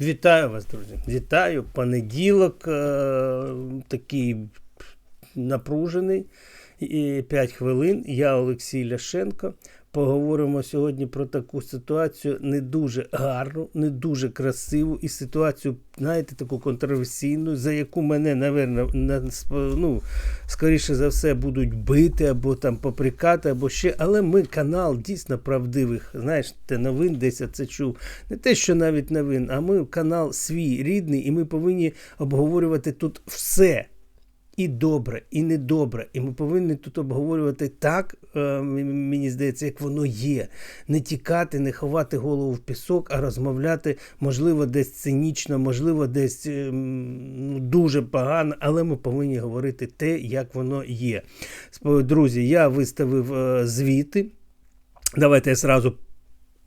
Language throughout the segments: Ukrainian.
Вітаю вас, друзі. Вітаю. Понеділок е, такий напружений. І 5 хвилин. Я Олексій Ляшенко. Поговоримо сьогодні про таку ситуацію не дуже гарну, не дуже красиву і ситуацію, знаєте, таку контроверсійну, за яку мене, напевно, ну, скоріше за все, будуть бити або там поприкати, або ще. Але ми канал дійсно правдивих. Знаєш, те новин десь я це чув. Не те, що навіть новин, а ми канал свій рідний, і ми повинні обговорювати тут все і добре, і недобре. І ми повинні тут обговорювати так, е, мені здається, як воно є. Не тікати, не ховати голову в пісок, а розмовляти, можливо, десь цинічно, можливо, десь е, ну, дуже погано, але ми повинні говорити те, як воно є. Друзі, я виставив е, звіти. Давайте я сразу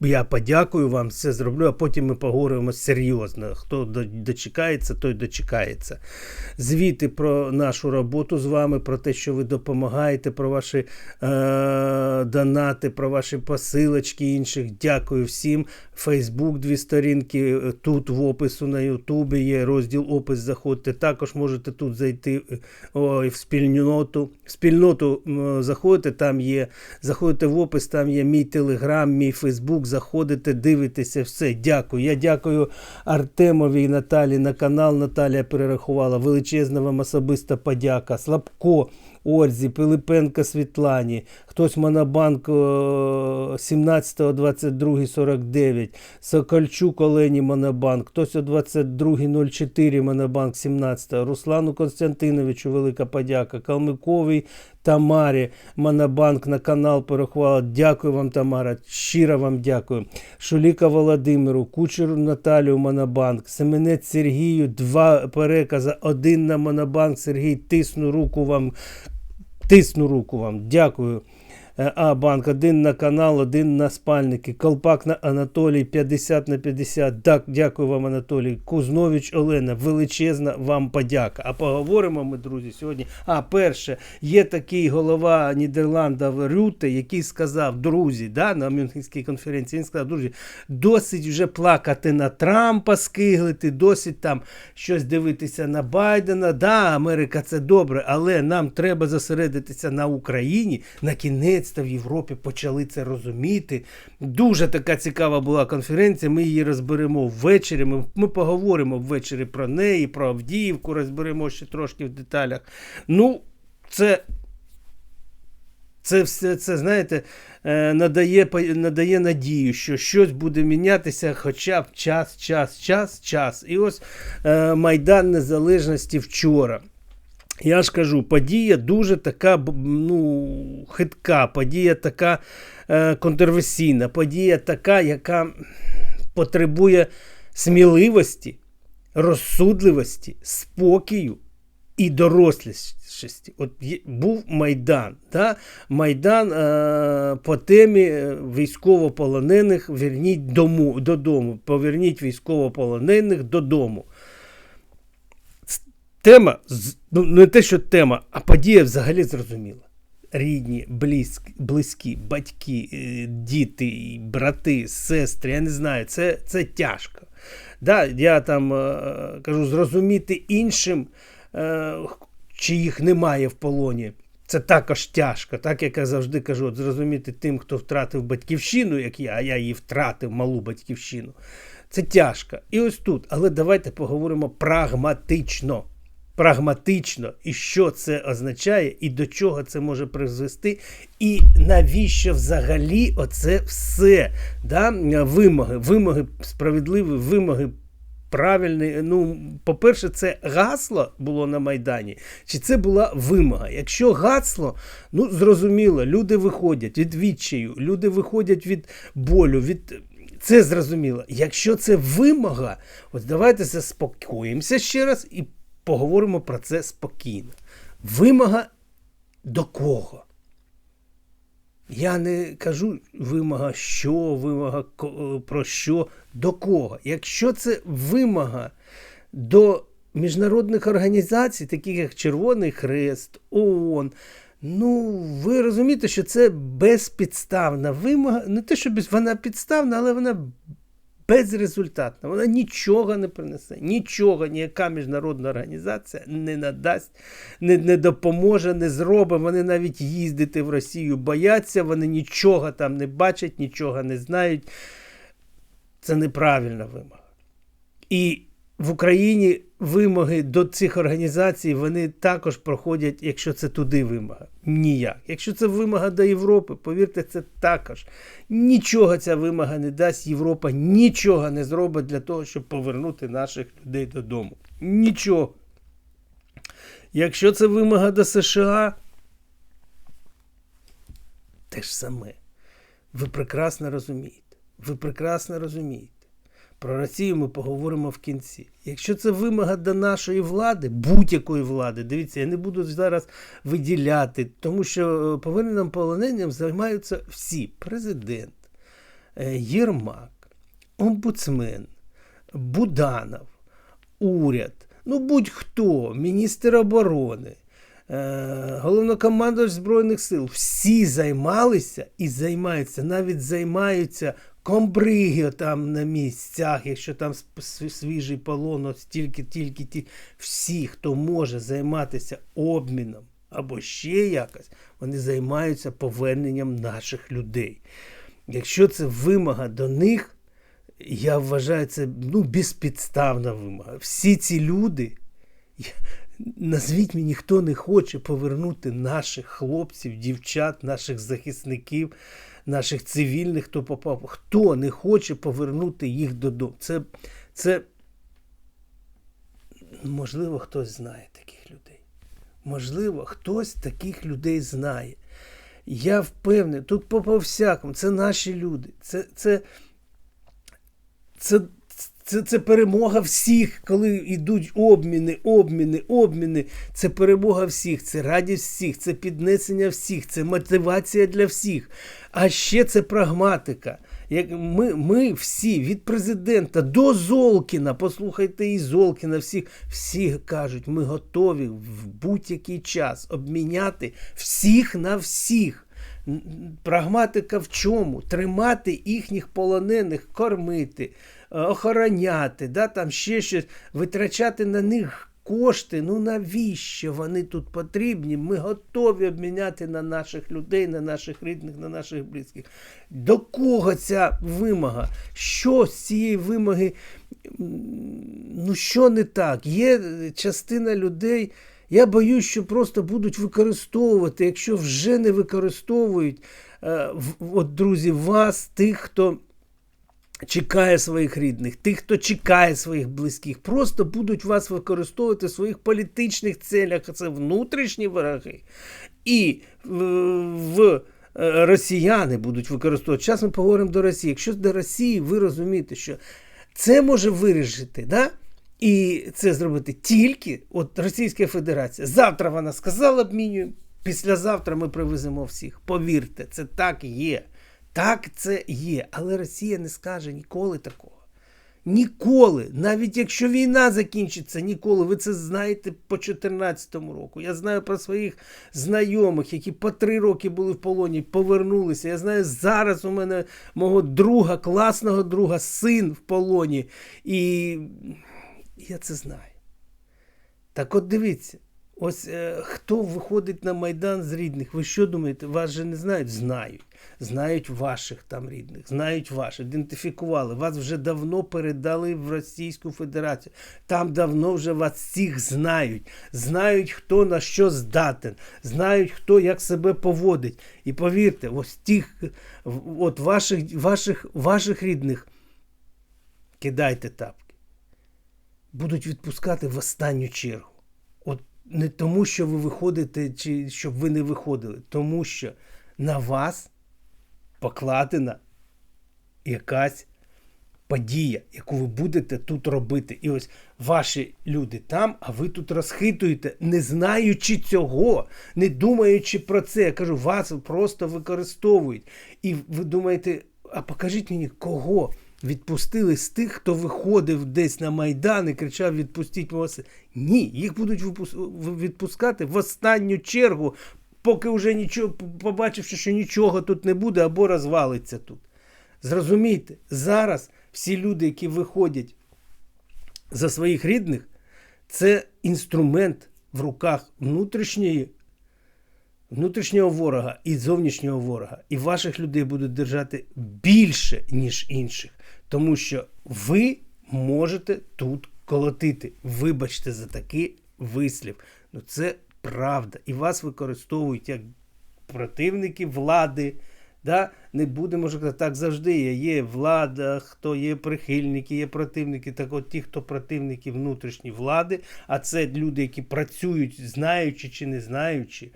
я подякую вам, все зроблю, а потім ми поговоримо серйозно. Хто дочекається, той дочекається. Звіти про нашу роботу з вами, про те, що ви допомагаєте, про ваші е- донати, про ваші посилочки інших. Дякую всім. Фейсбук, дві сторінки. Тут в опису на Ютубі є розділ опис. Заходьте. Також можете тут зайти ой, в спільноту. В спільноту заходите, там є. Заходите в опис, там є мій телеграм, мій Фейсбук заходите, дивитеся, все. Дякую. Я дякую Артемові і Наталі на канал. Наталія перерахувала. Величезна вам особиста подяка. Слабко. Орзі, Пилипенка Світлані, хтось Монобанк 17, 22, 49, Сокольчук Олені Монобанк, хтось о 22.04 Монобанк 17, Руслану Константиновичу велика подяка, Калмиковій Тамарі Монобанк на канал перехвала. Дякую вам, Тамара. Щиро вам дякую. Шуліка Володимиру, Кучеру Наталію Монобанк, Семенець Сергію, два перекази, один на Монобанк. Сергій, тисну руку вам. Тисну руку вам. Дякую. Е, а банк один на канал, один на спальники. Колпак на Анатолій 50 на 50. Так, дякую вам, Анатолій. Кузнович Олена, величезна вам подяка. А поговоримо ми, друзі, сьогодні. А перше, є такий голова Нідерландів Рюте, який сказав, друзі, да, на Мюнхенській конференції, він сказав, друзі, досить вже плакати на Трампа, скиглити, досить там щось дивитися на Байдена. Да, Америка це добре, але нам треба зосередитися на Україні на кінець наконець-то в Європі почали це розуміти. Дуже така цікава була конференція. Ми її розберемо ввечері. Ми, ми поговоримо ввечері про неї, про Авдіївку, розберемо ще трошки в деталях. Ну, це. Це все це, знаєте, е, надає надає надію, що щось буде мінятися хоча б час, час, час, час. І ось е, Майдан Незалежності вчора. Я ж кажу, подія дуже така ну, хитка, подія така е, контроверсійна, подія така, яка потребує сміливості, розсудливості, спокою і дорослішості. От був Майдан. Да? Майдан е, по темі військовополонених верніть дому, додому, поверніть військовополонених додому. Тема, ну не те, що тема, а подія взагалі зрозуміла. Рідні, близькі, близькі, батьки, е, діти, брати, сестри, я не знаю, це це тяжко. Да, Я там е, кажу, зрозуміти іншим, е, чи їх немає в полоні. Це також тяжко, так як я завжди кажу, от зрозуміти тим, хто втратив батьківщину, як я, а я її втратив, малу батьківщину. Це тяжко. І ось тут. Але давайте поговоримо прагматично прагматично, і що це означає, і до чого це може призвести, і навіщо взагалі оце все да, вимоги, вимоги справедливі, вимоги. Правильний, ну, по-перше, це гасло було на Майдані, чи це була вимога? Якщо гасло, ну зрозуміло, люди виходять від відчаю, люди виходять від болю, від це зрозуміло. Якщо це вимога, ось давайте заспокоїмося ще раз і поговоримо про це спокійно. Вимога до кого? Я не кажу вимога що, вимога про що, до кого. Якщо це вимога до міжнародних організацій, таких як Червоний Хрест, ООН, ну, ви розумієте, що це безпідставна вимога. Не те, що вона підставна, але вона безрезультатна. Вона нічого не принесе, нічого ніяка міжнародна організація не надасть, не, не допоможе, не зробить. Вони навіть їздити в Росію бояться, вони нічого там не бачать, нічого не знають. Це неправильна вимога. І в Україні вимоги до цих організацій вони також проходять, якщо це туди вимога. Ніяк. Якщо це вимога до Європи, повірте, це також. Нічого ця вимога не дасть. Європа нічого не зробить для того, щоб повернути наших людей додому. Нічого. Якщо це вимога до США, те ж саме. Ви прекрасно розумієте. Ви прекрасно розумієте. Про Росію ми поговоримо в кінці. Якщо це вимога до нашої влади, будь-якої влади, дивіться, я не буду зараз виділяти, тому що е, поверненням полоненням займаються всі: президент, е, Єрмак, омбудсмен, Буданов, уряд, ну будь-хто, міністр оборони. е, Головнокомандувач Збройних сил всі займалися і займаються, навіть займаються комбриги там на місцях, якщо там свіжий полон, от стільки, тільки ті, всі, хто може займатися обміном або ще якось, вони займаються поверненням наших людей. Якщо це вимога до них, я вважаю це ну, безпідставна вимога. Всі ці люди, назвіть мені, хто не хоче повернути наших хлопців, дівчат, наших захисників, наших цивільних, хто попав, хто не хоче повернути їх додому. Це, це можливо, хтось знає таких людей. Можливо, хтось таких людей знає. Я впевнений, тут по, всякому, це наші люди. Це, це, це, це, це перемога всіх, коли йдуть обміни, обміни, обміни. Це перемога всіх, це радість всіх, це піднесення всіх, це мотивація для всіх. А ще це прагматика. Як ми, ми всі від президента до Золкіна, послухайте і Золкіна, всіх, всі кажуть, ми готові в будь-який час обміняти всіх на всіх. Прагматика в чому? Тримати їхніх полонених, кормити, охороняти, да, там ще щось, витрачати на них кошти. Ну навіщо вони тут потрібні? Ми готові обміняти на наших людей, на наших рідних, на наших близьких. До кого ця вимога? Що з цієї вимоги? Ну, що не так? Є е, частина людей. Я боюсь, що просто будуть використовувати, якщо вже не використовують, е, от, друзі, вас, тих, хто чекає своїх рідних, тих, хто чекає своїх близьких, просто будуть вас використовувати в своїх політичних целях. Це внутрішні вороги. І в, е, росіяни будуть використовувати. Зараз ми поговоримо до Росії. Якщо до Росії ви розумієте, що це може вирішити, да? і це зробити тільки от Російська Федерація. Завтра вона сказала обмінюємо, післязавтра ми привеземо всіх. Повірте, це так є. Так це є. Але Росія не скаже ніколи такого. Ніколи, навіть якщо війна закінчиться, ніколи. Ви це знаєте по 2014 року. Я знаю про своїх знайомих, які по три роки були в полоні, повернулися. Я знаю, зараз у мене мого друга, класного друга, син в полоні. І я це знаю. Так от дивіться, ось е, хто виходить на Майдан з рідних, ви що думаєте, вас же не знають? Знають. Знають ваших там рідних, знають ваших, ідентифікували. Вас вже давно передали в Російську Федерацію. Там давно вже вас всіх знають. Знають, хто на що здатен, знають, хто як себе поводить. І повірте, ось тих от ваших, ваших, ваших рідних кидайте тапки будуть відпускати в останню чергу. Не тому, що ви виходите, чи щоб ви не виходили, тому що на вас покладена якась подія, яку ви будете тут робити. І ось ваші люди там, а ви тут розхитуєте, не знаючи цього, не думаючи про це. Я кажу, вас просто використовують. І ви думаєте, а покажіть мені, кого відпустили з тих, хто виходив десь на Майдан і кричав: відпустіть мого сина. Ні, їх будуть відпускати в останню чергу, поки вже нічого, побачивши, що нічого тут не буде або розвалиться тут. Зрозумійте, зараз всі люди, які виходять за своїх рідних, це інструмент в руках внутрішньої, внутрішнього ворога і зовнішнього ворога. І ваших людей будуть держати більше, ніж інших. Тому що ви можете тут колотити. Вибачте за такий вислів. Ну це правда. І вас використовують як противники влади. Да? Не будемо ж казати, так завжди є. Є влада, хто є прихильники, є противники. Так от ті, хто противники внутрішньої влади, а це люди, які працюють, знаючи чи не знаючи,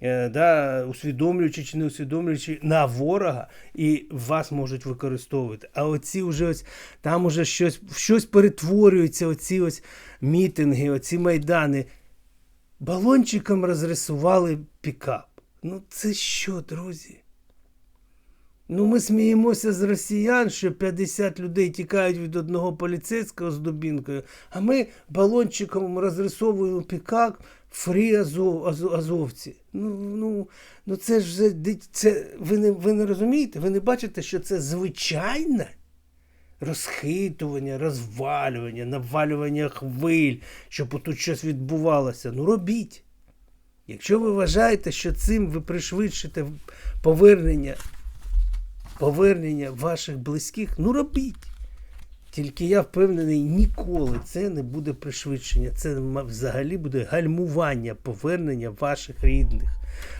да, усвідомлюючи чи не усвідомлюючи на ворога, і вас можуть використовувати. А оці вже ось там уже щось, щось перетворюються, оці ось мітинги, оці майдани. Балончиком розрисували пікап. Ну це що, друзі? Ну, ми сміємося з росіян, що 50 людей тікають від одного поліцейського з дубінкою, а ми балончиком розрисовуємо пікап фрі азов, азов, азовці. Ну, ну, ну це ж це, ви, не, ви не розумієте? Ви не бачите, що це звичайне розхитування, розвалювання, навалювання хвиль, щоб тут щось відбувалося. Ну робіть. Якщо ви вважаєте, що цим ви пришвидшите повернення повернення ваших близьких, ну робіть. Тільки я впевнений, ніколи це не буде пришвидшення. Це взагалі буде гальмування повернення ваших рідних.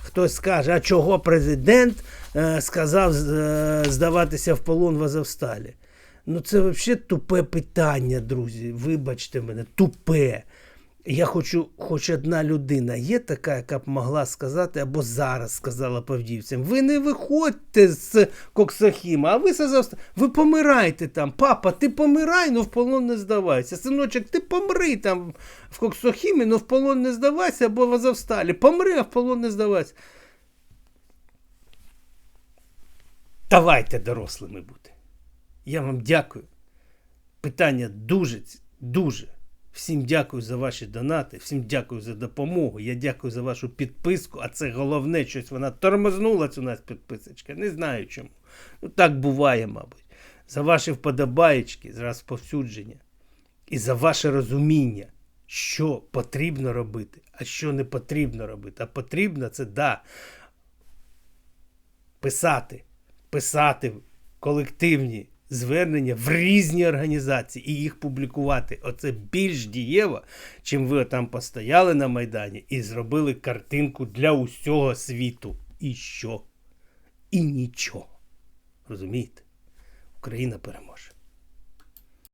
Хтось скаже, а чого президент е, сказав е, здаватися в полон в Азовсталі? Ну це взагалі тупе питання, друзі. Вибачте мене, тупе. Я хочу, хоч одна людина є така, яка б могла сказати, або зараз сказала павдівцям, ви не виходьте з Коксахіма, а ви сказав, ви помирайте там. Папа, ти помирай, ну в полон не здавайся. Синочок, ти помри там в Коксохімі, ну в полон не здавайся, або в Азовсталі. Помри, а в полон не здавайся. Давайте дорослими бути. Я вам дякую. Питання дуже, дуже. Всім дякую за ваші донати, всім дякую за допомогу. Я дякую за вашу підписку, а це головне, щось вона тормознулась у нас підписочка. Не знаю чому. Ну так буває, мабуть. За ваші вподобаєчки, за розповсюдження і за ваше розуміння, що потрібно робити, а що не потрібно робити. А потрібно це да, писати, писати колективні звернення в різні організації і їх публікувати. Оце більш дієво, чим ви там постояли на Майдані і зробили картинку для усього світу. І що? І нічого. Розумієте? Україна переможе.